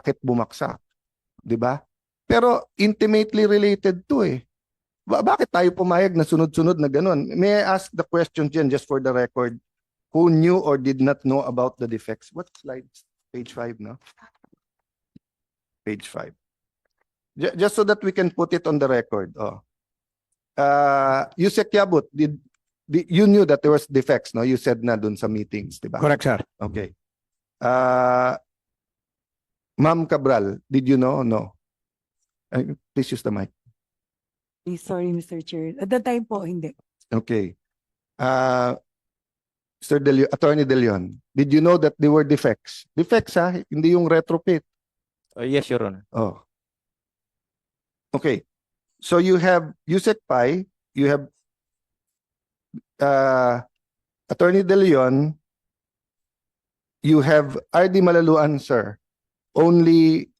bakit bumaksak. 'Di ba? Pero intimately related to eh. Ba- bakit tayo pumayag na sunod-sunod na ganun? May I ask the question dyan just for the record? Who knew or did not know about the defects? What slide? Page 5, no? Page 5. Ju- Just so that we can put it on the record. Oh. Uh, Yusek Yabut, did, di- you knew that there was defects, no? You said na dun sa meetings, di ba? Correct, sir. Okay. Uh, Ma'am Cabral, did you know? No. Uh, please use the mic. Eh, Sorry, Mr. Chair. At that time po, hindi. Okay. Uh, Mr. De Leon, Attorney De Leon, did you know that they were defects? Defects ha, hindi yung retrofit. Uh, yes, Your Honor. Oh. Okay. So you have Yusek Pai, you have uh, Attorney De Leon, you have RD Malaluan, sir. Only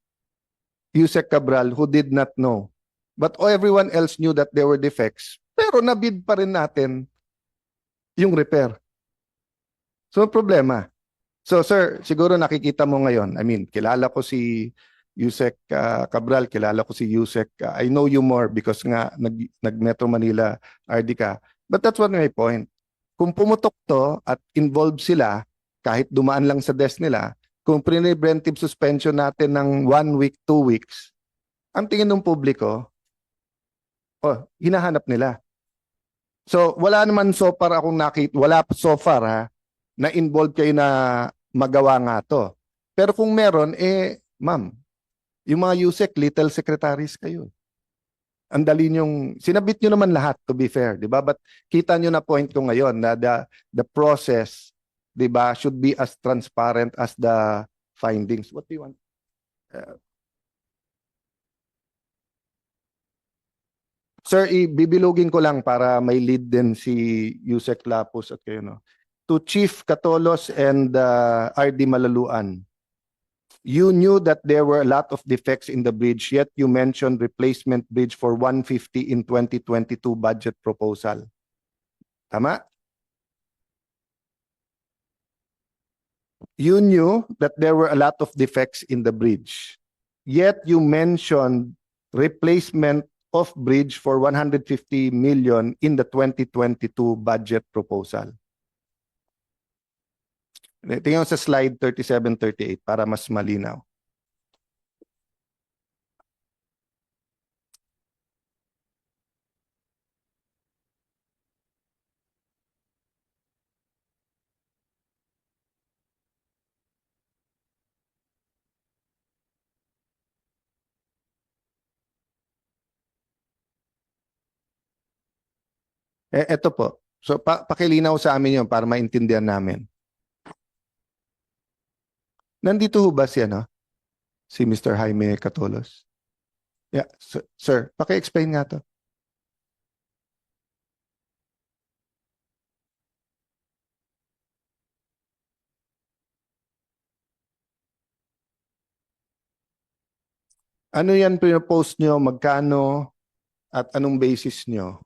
Yusek Cabral who did not know. But everyone else knew that there were defects. Pero nabid pa rin natin yung repair. So problema. So sir, siguro nakikita mo ngayon. I mean, kilala ko si Yusek uh, Cabral, kilala ko si Yusek. uh, I know you more because nga nag, nag Metro Manila RD ka. But that's what my point. Kung pumutok to at involved sila, kahit dumaan lang sa desk nila, kung preventive suspension natin ng one week, two weeks, ang tingin ng publiko, oh, hinahanap nila. So, wala naman so far akong nakita, wala so far ha, na involved kayo na magawa nga to. Pero kung meron, eh, ma'am, yung mga USEC, little secretaries kayo. Ang dali nyong, sinabit nyo naman lahat, to be fair, di ba? But kita nyo na point ko ngayon na the, the process, di ba, should be as transparent as the findings. What do you want? Uh, Sir, ibibilugin ko lang para may lead din si Yusek Lapus at kayo, no? To Chief Catolos and uh, RD Malaluan, you knew that there were a lot of defects in the bridge, yet you mentioned replacement bridge for 150 in 2022 budget proposal. Tama? You knew that there were a lot of defects in the bridge, yet you mentioned replacement of bridge for 150 million in the 2022 budget proposal. Tingnan sa slide 37-38 para mas malinaw. Eh, eto po. So, pa pakilinaw sa amin yun para maintindihan namin. Nandito ho ba si ano? Si Mr. Jaime Catolos? Yeah, sir, sir paki-explain nga to. Ano yan pinopost nyo? Magkano? At anong basis nyo?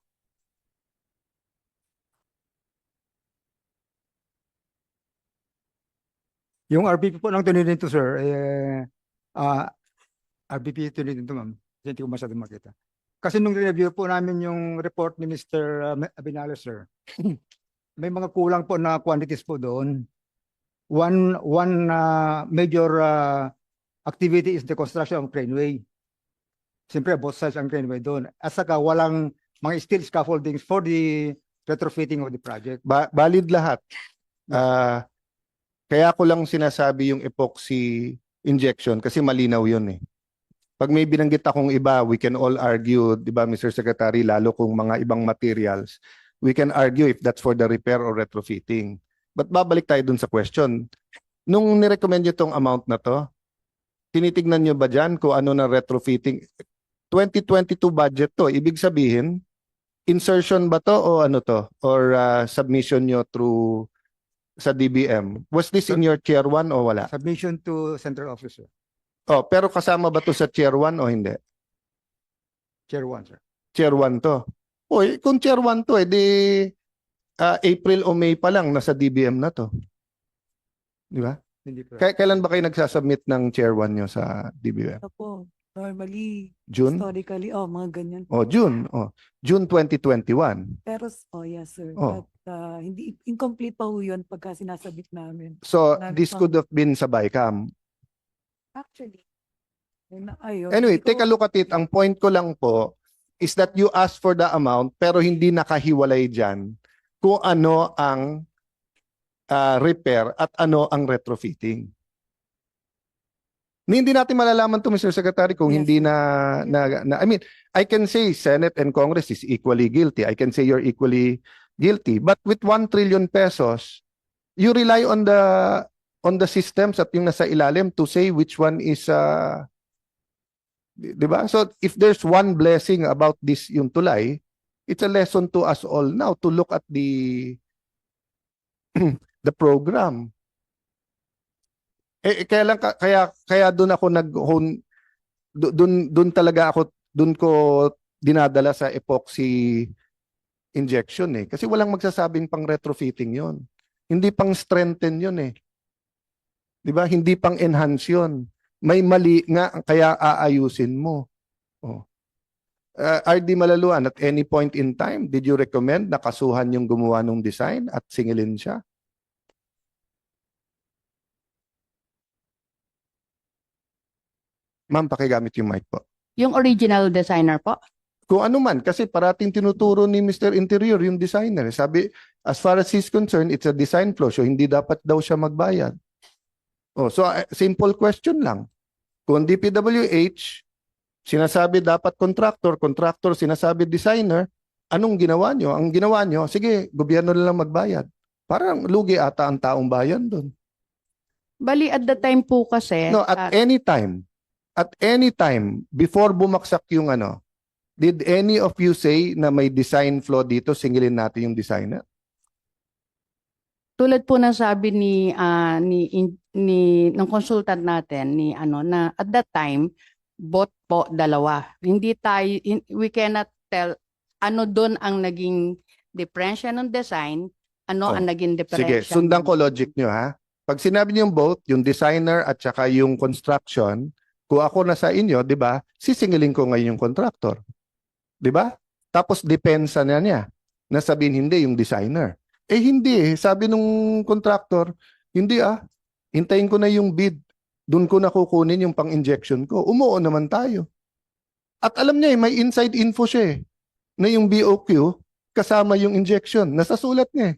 Yung RBP po ng 2022, sir, eh, ah, RBP 2022, ma'am. Hindi ko masyadong makita. Kasi nung review po namin yung report ni Mr. Abinales, sir, may mga kulang po na quantities po doon. One, one ah, major ah, activity is the construction of craneway. Siyempre, both sides ang craneway doon. At saka walang mga steel scaffoldings for the retrofitting of the project. Ba- valid lahat. Ah, kaya ko lang sinasabi yung epoxy injection kasi malinaw yun eh. Pag may binanggit akong iba, we can all argue, di ba Mr. Secretary, lalo kung mga ibang materials, we can argue if that's for the repair or retrofitting. But babalik tayo dun sa question. Nung nirecommend nyo tong amount na to, tinitignan nyo ba dyan kung ano na retrofitting? 2022 budget to, ibig sabihin, insertion ba to o ano to? Or uh, submission nyo through sa DBM? Was this in your tier 1 o wala? Submission to central officer, Oh, pero kasama ba to sa tier 1 o hindi? chair one, sir. Tier 1 to. Uy, kung tier 1 to, edi ah, April o May pa lang nasa DBM na to. Di ba? Hindi po. Kay- kailan ba kayo nagsasubmit ng Chair 1 nyo sa DBM? Ito po, normally, June? historically, oh, mga ganyan. O, June. O, June 2021. Pero, oh yes, sir. Oh. But, uh, hindi, incomplete pa ho yun pagka sinasabit namin. So, Marami this pang- could have been sa BICAM. Actually, ayun na- ayun. Anyway, hindi take a ko- look at it. Ang point ko lang po is that you ask for the amount pero hindi nakahiwalay dyan kung ano ang ah, repair at ano ang retrofitting. Hindi natin malalaman to Mr. Secretary kung Yes, hindi na, na, na I mean, I can say Senate and Congress is equally guilty. I can say you're equally guilty. But with 1 trillion pesos, you rely on the on the systems at yung nasa ilalim to say which one is uh, di ba? So if there's one blessing about this yung tulay, it's a lesson to us all now to look at the the program. Eh, kaya lang ka- kaya kaya doon ako nag doon doon talaga ako doon ko dinadala sa epoxy injection eh kasi walang magsasabing pang retrofitting 'yon. Hindi pang strengthen 'yon eh. 'Di ba? Hindi pang enhance 'yon may mali nga kaya aayusin mo. Oh. Uh, RD Malaluan, at any point in time, did you recommend na kasuhan yung gumawa ng design at singilin siya? Ma'am, pakigamit yung mic po. Yung original designer po? Kung ano man, kasi parating tinuturo ni Mr. Interior yung designer. Sabi, as far as he's concerned, it's a design flaw, so hindi dapat daw siya magbayad. Oh, so uh, simple question lang. Kung DPWH, sinasabi dapat contractor, contractor sinasabi designer, anong ginawa nyo? Ang ginawa nyo, sige, gobyerno na lang magbayad. Parang lugi ata ang taong bayan doon. Bali, at the time po kasi, No, at ah, any time, at any time, before bumaksak yung ano, did any of you say na may design flaw dito, singilin natin yung designer? tulad po ng sabi ni, ah, ni, in- ni, ng consultant natin, ni ano, na at that time, bot po dalawa. Hindi tayo, in- we cannot tell ano doon ang naging differential ng design, ano Oh, ang naging Sige, differential. sundan ko logic nyo ha. Pag sinabi niyo yung both, yung designer at saka yung construction, kung ako na sa inyo, di ba, sisingilin ko ngayon yung contractor. Di ba? Tapos depensa na niya na sabihin hindi yung designer. Eh hindi eh. Sabi nung contractor, hindi ah. Hintayin ko na yung bid. Doon ko na kukunin yung pang-injection ko. Umuo naman tayo. At alam niya eh, may inside info siya eh. Na yung BOQ kasama yung injection. Nasa sulat niya eh.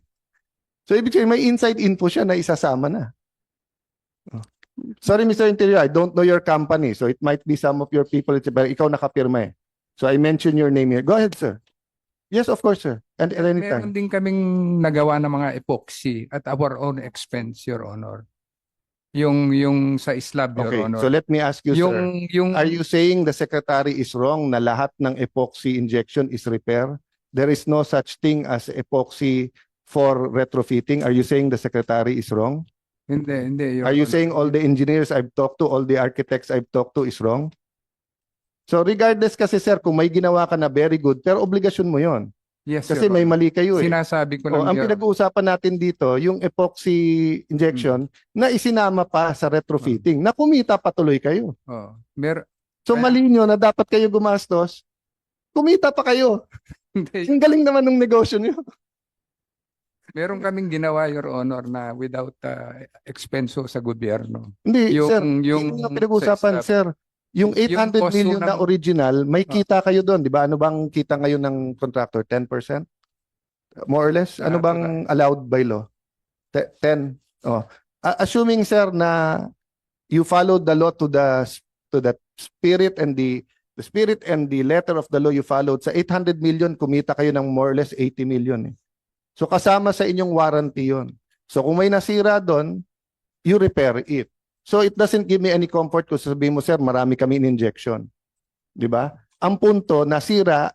So ibig sabihin, may inside info siya na isasama na. Oh. Sorry, Mr. Interior, I don't know your company. So it might be some of your people, but ikaw nakapirma eh. So I mention your name here. Go ahead, sir. Yes, of course, sir. And at any time. Meron din kaming nagawa ng mga epoxy at our own expense, Your Honor. Yung yung sa slab, Your Okay, Honor. so let me ask you, sir. yung yung Are you saying the secretary is wrong na lahat ng epoxy injection is repair? There is no such thing as epoxy for retrofitting. Are you saying the secretary is wrong? Hindi hindi Your Are you saying all the engineers I've talked to, all the architects I've talked to is wrong? So regardless kasi sir, kung may ginawa ka na very good, pero obligasyon mo yon Yes, Kasi Your may mali kayo eh. Sinasabi ko O, lang ang Your- pinag-uusapan natin dito, yung epoxy injection na isinama pa sa retrofitting, na kumita patuloy kayo. Oh, mer So Kaya- mali nyo na dapat kayo gumastos, kumita pa kayo. hindi, Ang galing naman ng negosyo nyo. Meron kaming ginawa Your Honor na without uh, expenso sa gobyerno. Hindi, Yung sir. yung Yung, yung pinag-uusapan, sa- sir. Yung Yung 800 cost million na ng- original, may Ah. kita kayo doon, di ba? Ano bang kita ngayon ng contractor? 10%? More or less? Ano Ah, bang allowed by law? Te- 10? Oh. Assuming, sir, na you followed the law to the to the spirit and the the spirit and the letter of the law you followed, sa 800 million, kumita kayo ng more or less 80 million. Eh. So kasama sa inyong warranty yon. So kung may nasira doon, you repair it. So it doesn't give me any comfort kung sabihin mo, sir, marami kami in injection. Di ba? Ang punto, nasira,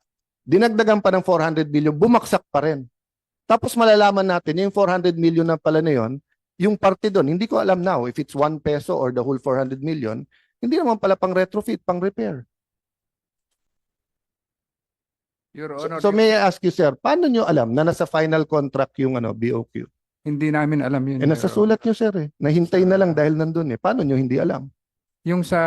dinagdagan pa ng 400 million, bumaksak pa rin. Tapos malalaman natin, yung 400 million na pala na yun, yung parte doon, hindi ko alam now if it's 1 peso or the whole 400 million, hindi naman pala pang retrofit, pang repair. Your So, Honor, so may I ask you, sir, paano nyo alam na nasa final contract yung ano, BOQ? Hindi namin alam yun. Eh, nasa Honor. sulat nyo, sir, eh. Nahintay na lang dahil nandun, eh. Paano nyo hindi alam? Yung sa